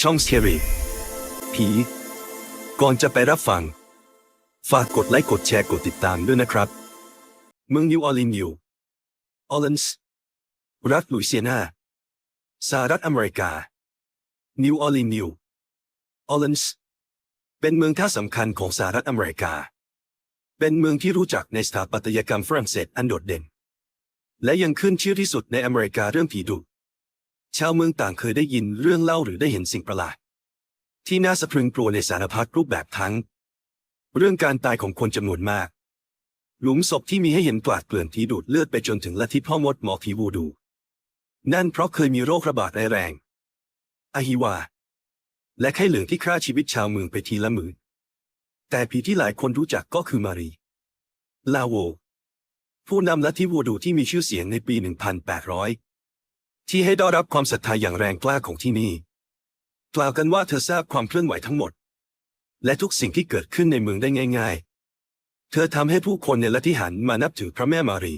ช่องเชอรี่ผี ก่อนจะไปรับฟัง ฝากกดไลค์กดแชร์กดติดตามด้วยนะครับ เมืองนิวออร์ลีนอยู่ออร์เลนส์รัฐลุยเซียนาสหรัฐอเมริกา นิวออร์ลีนนิวออร์เลนส์เป็นเมืองท่าสำคัญของสหรัฐอเมริกา เป็นเมืองที่รู้จักในสถาปัตยกรรมฝรั่งเศสอันโดดเด่น และยังขึ้นชื่อที่สุดในอเมริกาเรื่องผีดุ ชาวเมืองต่างเคยได้ยินเรื่องเล่าหรือได้เห็นสิ่งประหลาด ที่น่าสะพรึงกลัวในสารพัดรูปแบบทั้ง เรื่องการตายของคนจำนวนมาก หลุมศพที่มีให้เห็นกลาดเกลื่อนที่ดูดเลือดไปจนถึงลัทธิพ่อมดหมอผีวูดู นั่นเพราะเคยมีโรคระบาดร้ายแรงอาฮิวา และไข้เหลืองที่ฆ่าชีวิตชาวเมืองไปทีละหมื่นแต่ผีที่หลายคนรู้จักก็คือมารี ลาโว ผู้นำลัทธิวูดูที่มีชื่อเสียงในปี 1800 ที่ให้ได้รับความศรัทธาอย่างแรงกล้าของที่นี่กล่าวกันว่าเธอทราบความเคลื่อนไหวทั้งหมด และทุกสิ่งที่เกิดขึ้นในเมืองได้ง่าย ๆ เธอทำให้ผู้คนในลัทธิหันมานับถือพระแม่มารี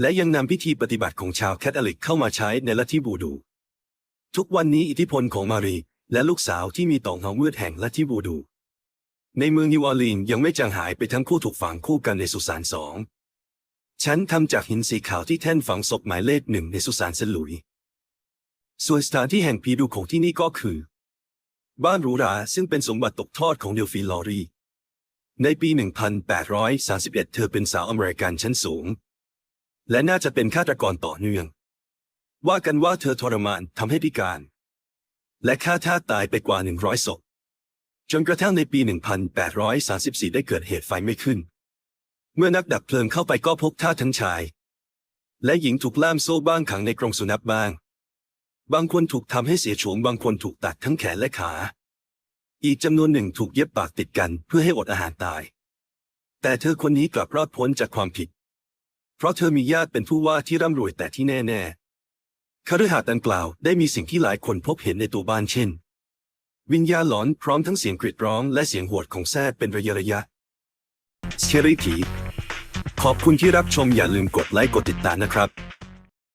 และยังนำพิธีปฏิบัติของชาวแคทอลิกเข้ามาใช้ในลัทธิบูดู ทุกวันนี้อิทธิพลของมารีและลูกสาวที่มีต่อเงามืดแห่งลัทธิบูดู ในเมืองนิวออร์ลีนยังไม่จางหายไปทั้งคู่ถูกฝังคู่กันในสุสานสอง ฉันทำจากหินสีขาวที่แท่นฝังศพหมายเลขหนึ่งในสุสานเซนหลุย ส่วนสถานที่แห่งผีดุของที่นี่ก็คือ บ้านหรูหราซึ่งเป็นสมบัติตกทอดของเดลฟีลอรีในปี 1831 เธอเป็นสาวอเมริกันชั้นสูง และน่าจะเป็นฆาตกรต่อเนื่อง ว่ากันว่าเธอทรมานทำให้พิการ และฆ่าท่าตายไปกว่า 100ศพจนกระทั่งในปี 1834 ได้เกิดเหตุไฟไม่ขึ้น เมื่อนักดับเพลิงเข้าไปก็พบท่าทั้งชาย และหญิงถูกล่ามโซ่บ้างขังในกรงสุนัขบ้าง บางคนถูกทำให้เสียโฉมบางคนถูกตัดทั้งแขนและขา อีกจำนวนหนึ่งถูกเย็บปากติดกันเพื่อให้อดอาหารตาย แต่เธอคนนี้กลับรอดพ้นจากความผิด เพราะเธอมีญาติเป็นผู้ว่าที่ร่ำรวยแต่ที่แน่ๆคฤหาสน์ดังกล่าวได้มีสิ่งที่หลายคนพบเห็นในตัวบ้านเช่น วิญญาณหลอนพร้อมทั้งเสียงกรีดร้องและเสียงหวดของแซดเป็นระยะระยะเชอรี่ผี ขอบคุณที่รับชมอย่าลืมกดไลค์กดติดตามนะครับ